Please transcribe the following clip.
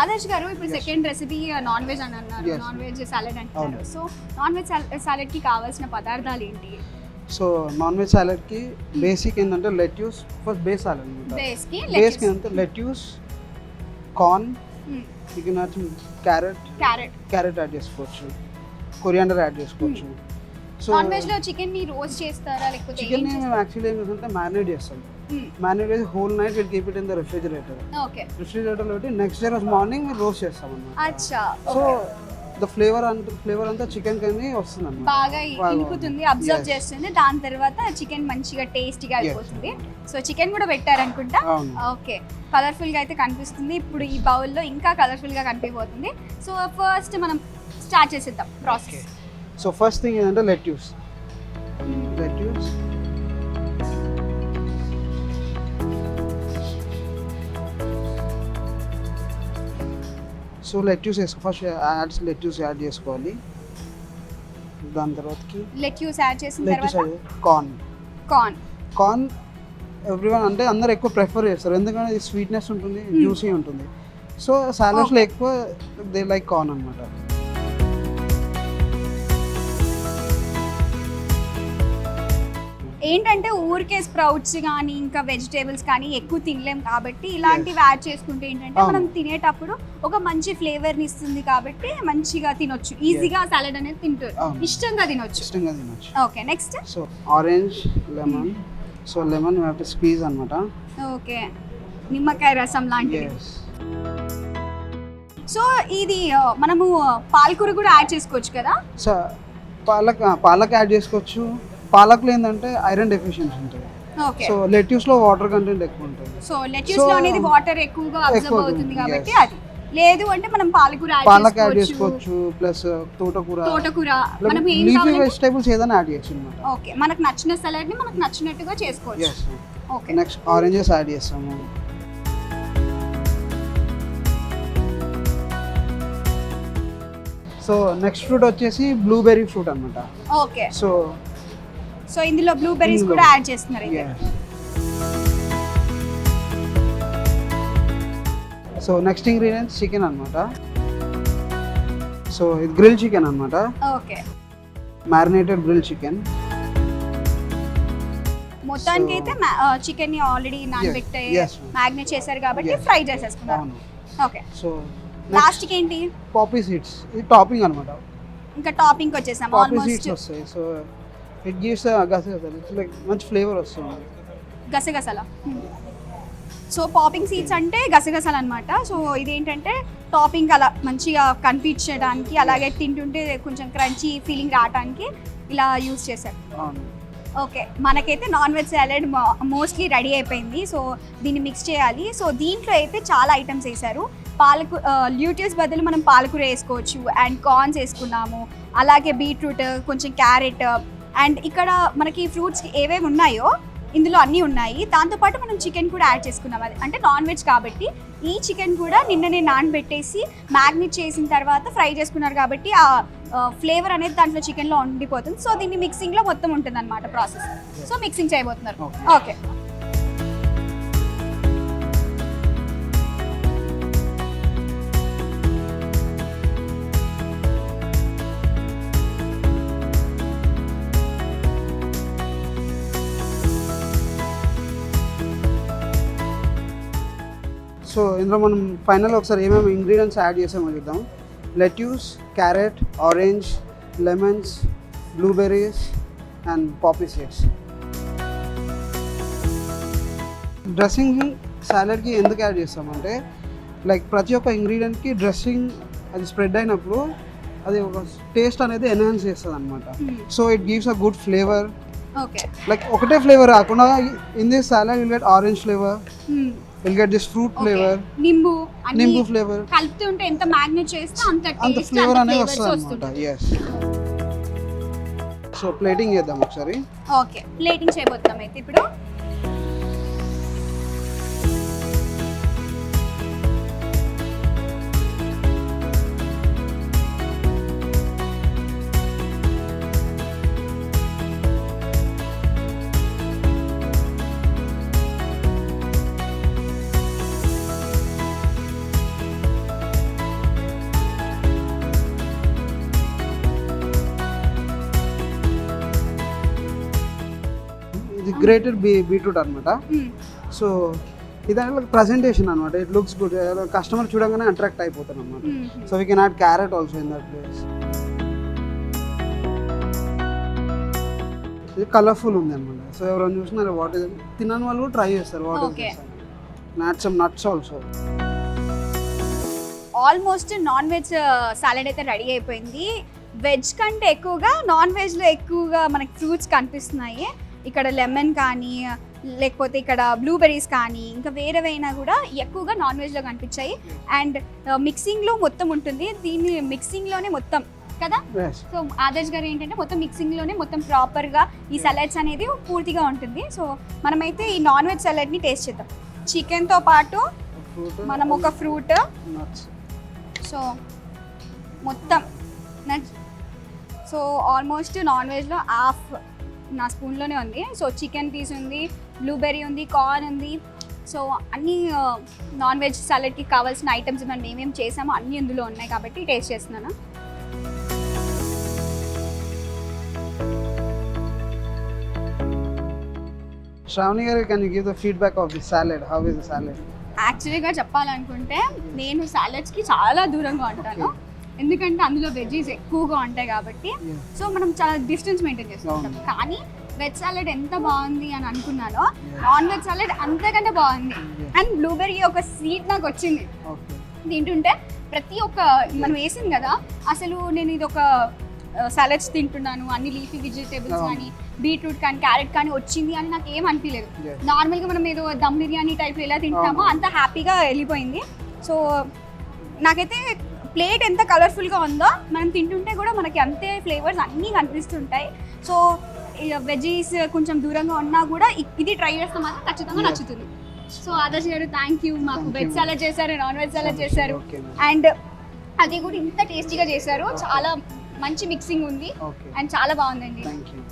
ఆదర్శ్ గారు ఇప్పుడు second recipe non veg అని అన్నారు. నాన్ వెజ్ సాలెడ్ అంటున్నారు. సో నాన్ వెజ్ సాలెడ్కి కావాల్సిన పదార్థాలు ఏంటి? సో నాన్ వెజ్ సాలెడ్కి బేసిక్ ఏంటంటే లెట్యూస్ ఫస్ట్ బేస్ సాలెడ్ బేస్కి ఏంటంటే లెట్యూస్ కార్న్ మీకు క్యారెట్ క్యారెట్ క్యారెట్ యాడ్ చేసుకోవచ్చు. కొరియాండర్ యాడ్ చేసుకోవచ్చు. నాన్ వెజ్లో చికెన్ని రోస్ట్ చేస్తారా లేకపోతే చికెన్ మేము యాక్చువల్లీ ఏం చేస్తుంటే మ్యారినేట్ చేస్తాం మ్యారినేట్ చేసి whole night will keep it in the refrigerator okay రెఫ్రిజిరేటర్లో పెట్టి నెక్స్ట్ డే రోజు మార్నింగ్ మీరు రోస్ట్ చేస్తాం అన్నమాట అచ్చా సో ద ఫ్లేవర్ అంత ఫ్లేవర్ అంతా చికెన్ కానీ వస్తుంది అన్నమాట బాగా ఇంకుతుంది అబ్జర్వ్. చేస్తుంది దాని తర్వాత చికెన్ మంచిగా టేస్టీగా అయిపోతుంది. సో చికెన్ కూడా పెట్టారనుకుంటా? ఓకే కలర్ఫుల్గా అయితే కనిపిస్తుంది. ఇప్పుడు ఈ బౌల్లో ఇంకా కలర్ఫుల్గా కనిపిపోతుంది. సో ఫస్ట్ మనం స్టార్ట్ చేసేద్దాం ప్రాసెస్ సో ఫస్ట్ థింగ్ ఏంటంటే లెట్యూస్ లెట్యూస్ సో లెట్యూస్ వేసుకో. ఫస్ట్ యాడ్స్ లెట్యూస్ యాడ్ చేసుకోవాలి. దాని తర్వాతకి లెట్యూస్ యాడ్ చేసిన తర్వాత? కార్న్ కార్న్ కార్న్ ఎవ్రీవన్ అంటే అందరు ఎక్కువ ప్రిఫర్ చేస్తారు. ఎందుకంటే ఇది స్వీట్నెస్ ఉంటుంది జ్యూసీ ఉంటుంది. సో సాలడ్స్లో ఎక్కువ దే లైక్ కార్న్ అనమాట ఏంటంటే ఊరికే స్ప్రౌట్స్ కానీ ఇంకా వెజిటేబుల్స్ కానీ ఎక్కువ తినలేం కాబట్టి ఇలాంటివి యాడ్ చేసుకుంటే ఏంటంటే. మనం తినేటప్పుడు ఒక మంచి ఫ్లేవర్ని ఇస్తుంది కాబట్టి మంచిగా తినొచ్చు. ఈజీగా సాలడ్ అనేది తింటారు. ఇష్టంగా తినొచ్చు. ఇష్టంగా తినొచ్చు. Okay next. So orange lemon. So lemon have to squeeze అనమాట ఓకే నిమ్మకాయ రసం లాంటిది. సో ఇది మనము పాలకూర కూడా యాడ్ చేసుకోవచ్చు కదా? సో పాలక్ పాలక్ యాడ్ చేసుకోవచ్చు. పాలక్లో ఏంటంటే ఐరన్ డెఫిషియన్సీ ఉంటుంది. సో లెట్యూస్లో వాటర్ కంటెంట్ ఎక్కువ ఉంటుంది. సో లెట్యూస్లో అనేది వాటర్ ఎక్కువగా అబ్జర్వ్ అవుతుంది కాబట్టి. అది. లేదు అంటే మనం పాలకూర పాలక్ యాడ్ చేసుకోవచ్చు. ప్లస్ తోటకూర. తోటకూర. మనం ఏం వెజిటేబుల్స్ ఏదైనా యాడ్ చేయొచ్చు అనమాట ఓకే. మనకు నచ్చిన సలాడ్ని మనకు నచ్చినట్టుగా చేసుకోవచ్చు. ఓకే. నెక్స్ట్ ఆరెంజెస్ యాడ్ చేస్తాము. సో నెక్స్ట్ ఫ్రూట్ వచ్చేసి బ్లూబెర్రీ ఫ్రూట్ అనమాట ఓకే. సో సో ఇందులో బ్లూబెర్రీస్. కూడా యాడ్ చేస్తున్నారు అయితే. సో నెక్స్ట్ ఇంగ్రీడియంట్స్ చికెన్ అనమాట సో ఇది గ్రిల్ చికెన్ అనమాట ఓకే మ్యారినేటెడ్ గ్రిల్ చికెన్ మొత్తానికి అయితే చికెన్ని ఆల్రెడీ నానబెట్టి. మ్యాగ్నేట్ చేశారు కాబట్టి. ఫ్రై చేసేసుకున్నారు అవును. ఓకే సో లాస్ట్కి ఏంటి? పాపీ సీడ్స్ ఇది టాపింగ్ అనమాట ఇంకా టాపింగ్ వచ్చేసాం almost so it gives its like మంచి ఫ్లేవర్ వస్తుంది. గసగసాల? సో పాపింగ్ సీడ్స్ అంటే గసగసాలు అనమాట సో ఇదేంటంటే టాపింగ్ అలా మంచిగా కనిపించడానికి అలాగే తింటుంటే కొంచెం క్రంచీ ఫీలింగ్ రావడానికి ఇలా యూస్ చేశారు. ఓకే మనకైతే non veg salad mostly ready అయిపోయింది. సో దీన్ని మిక్స్ చేయాలి. సో దీంట్లో అయితే చాలా ఐటమ్స్ వేశారు. పాలకు ల్యూటియస్ బదులు మనం పాలకూర వేసుకోవచ్చు అండ్ కార్న్స్ వేసుకున్నాము. అలాగే బీట్రూట్ కొంచెం క్యారెట్ అండ్ ఇక్కడ మనకి ఫ్రూట్స్ ఏవేవి ఉన్నాయో ఇందులో అన్నీ ఉన్నాయి. దాంతోపాటు మనం చికెన్ కూడా యాడ్ చేసుకున్నాం అది అంటే నాన్ వెజ్ కాబట్టి ఈ చికెన్ కూడా నిన్ననే నానబెట్టేసి మ్యాగ్నేట్ చేసిన తర్వాత ఫ్రై చేసుకున్నారు కాబట్టి ఆ ఫ్లేవర్ అనేది దాంట్లో చికెన్లో ఉండిపోతుంది. సో దీన్ని మిక్సింగ్లో మొత్తం ఉంటుంది అనమాట ప్రాసెస్. సో మిక్సింగ్ చేయబోతున్నారు. ఓకే సో ఇందులో మనం ఫైనల్ ఒకసారి ఏమేమి ఇంగ్రీడియంట్స్ యాడ్ చేసామో చూద్దాం. Lettuce carrot orange lemons blueberries and poppy seeds dressing సాలడ్కి ఎందుకు యాడ్ చేస్తామంటే లైక్ ప్రతి ఒక్క ఇంగ్రీడియంట్కి డ్రెస్సింగ్ అది స్ప్రెడ్ అయినప్పుడు అది ఒక టేస్ట్ అనేది ఎన్హాన్స్ చేస్తుంది అనమాట so it gives a good flavour like ఒకటే ఫ్లేవర్ కాకుండా in this salad will get orange flavour will get this fruit flavour నింబు నింబు ఫ్లేవర్ కలుపుతుంటే ఎంత మ్యాగ్నేట్ చేస్తే అంత అంత ఫ్లేవర్ అనేది వస్తుంది ఎస్ సో ప్లేటింగ్ చేద్దాం ఒకసారి. ఓకే ప్లేటింగ్ చేయబోతున్నాం అయితే ఇప్పుడు. గ్రేటెడ్ బీ బీట్రూట్ అనమాట. సో ఇదాని ప్రజెంటేషన్ అనమాట ఇట్ లుక్స్ గుడ్ కస్టమర్ చూడంగానే అట్రాక్ట్ అయిపోతారు అనమాట. So we can add carrot also in that place ఇది కలర్ఫుల్ ఉంది అనమాట సో ఎవరైనా చూసినారు వాట్ ఇస్ తినని వాళ్ళు కూడా ట్రై చేస్తారు what. Is nuts nuts also almost non veg salad అయితే రెడీ అయిపోయింది. వెజ్ కంటే ఎక్కువగా నాన్ వెజ్లో ఎక్కువగా మనకి ఫ్రూట్స్ కనిపిస్తున్నాయి. ఇక్కడ లెమన్ కానీ లేకపోతే ఇక్కడ బ్లూబెర్రీస్ కానీ ఇంకా వేరేవైనా కూడా ఎక్కువగా నాన్ వెజ్లో కనిపించాయి. అండ్ మిక్సింగ్లో మొత్తం ఉంటుంది. దీన్ని మిక్సింగ్లోనే మొత్తం కదా? సో ఆదర్శ్ గారు ఏంటంటే మొత్తం మిక్సింగ్లోనే మొత్తం ప్రాపర్గా ఈ సలాడ్స్ అనేది పూర్తిగా ఉంటుంది. సో మనమైతే ఈ నాన్ వెజ్ సలాడ్ని టేస్ట్ చేద్దాం. చికెన్తో పాటు మనం ఒక ఫ్రూట్ సో మొత్తం సో ఆల్మోస్ట్ నాన్ వెజ్లో హాఫ్ నా స్పూన్లోనే ఉంది. సో చికెన్ పీస్ ఉంది బ్లూబెర్రీ ఉంది కార్న్ ఉంది. సో అన్ని నాన్ వెజ్ సలాడ్కి కావాల్సిన ఐటమ్స్ మనం ఏమేమి చేసామో అన్నీ ఇందులో ఉన్నాయి కాబట్టి టేస్ట్ చేస్తున్నాను. శ్రావణి గారు can you give the feedback of the salad how is the salad యాక్చువల్గా చెప్పాలనుకుంటే నేను సాలడ్స్కి చాలా దూరంగా ఉంటాను. ఎందుకంటే అందులో వెజ్జీస్ ఎక్కువగా ఉంటాయి కాబట్టి. సో మనం చాలా డిస్టెన్స్ మెయింటైన్ చేసుకుంటాం. కానీ వెజ్ సాలెడ్ ఎంత బాగుంది అని అనుకున్నానో. నాన్ వెజ్ సాలెడ్ అంతకంటే బాగుంది. అండ్ బ్లూబెర్రీ ఒక స్వీట్ నాకు వచ్చింది తింటుంటే ప్రతి ఒక్క మనం వేసింది కదా అసలు నేను ఇది ఒక సాలెడ్స్ తింటున్నాను అన్ని లీఫీ వెజిటేబుల్స్. కానీ బీట్రూట్ కానీ క్యారెట్ కానీ వచ్చింది అని నాకు ఏం అనిపించలేదు. నార్మల్గా మనం ఏదో దమ్ బిర్యానీ టైప్ ఎలా తింటామో. అంత హ్యాపీగా వెళ్ళిపోయింది సో నాకైతే ప్లేట్ ఎంత కలర్ఫుల్గా ఉందో మనం తింటుంటే కూడా మనకి అంతే ఫ్లేవర్స్ అన్నీ కనిపిస్తుంటాయి. సో వెజీస్ కొంచెం దూరంగా ఉన్నా కూడా ఇది ట్రై చేస్తే మాత్రం ఖచ్చితంగా. నచ్చుతుంది. సో ఆదర్శ్ గారు థ్యాంక్ యూ మాకు వెజ్. సాలడ్ చేశారు నాన్ వెజ్ సాలడ్ చేశారు. అండ్ అది కూడా ఇంత టేస్టీగా చేశారు. చాలా మంచి మిక్సింగ్ ఉంది. అండ్ చాలా బాగుందండి. Thank you